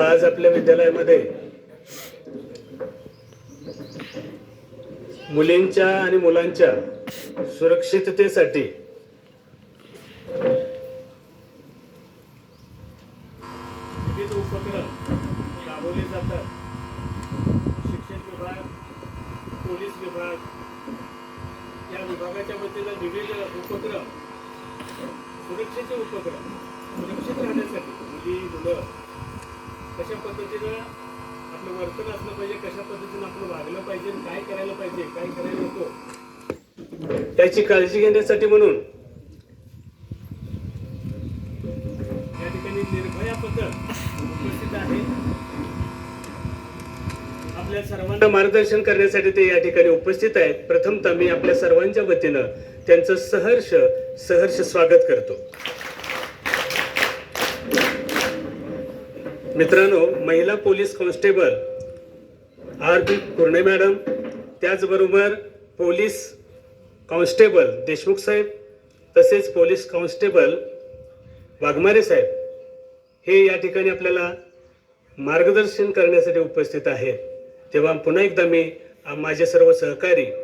आज आपल्या विद्यालयामध्ये मुलींच्या आणि मुलांच्या सुरक्षिततेसाठी विविध उपक्रम राबवले जातात. शिक्षण विभाग पोलीस विभाग या विभागाच्या वतीनं विविध उपक्रम सुरक्षेचे उपक्रम कशा पद्धतीनं आपलं वर्तन असलं पाहिजे कशा पद्धतीनं आपण वागलं पाहिजे काय करायला पाहिजे काय करायला नको त्याची काळजी घेण्यासाठी म्हणून या ठिकाणी निर्भया पथक उपस्थित आहे. आपल्या सर्वांना मार्गदर्शन करण्यासाठी ते या ठिकाणी उपस्थित आहेत. प्रथमतः मी आपल्या सर्वांच्या वतीनं त्यांचं सहर्ष सहर्ष स्वागत करतो. मित्रांनो महिला police constable R P Kurne madam त्याचबरोबर पोलीस कॉन्स्टेबल देशमुख साहेब तसेच पोलीस कॉन्स्टेबल वाघमारे साहेब हे या ठिकाणी आपल्याला मार्गदर्शन करण्यासाठी उपस्थित आहेत तेव्हा पुन्हा एकदा मी माझे सर्व सहकारी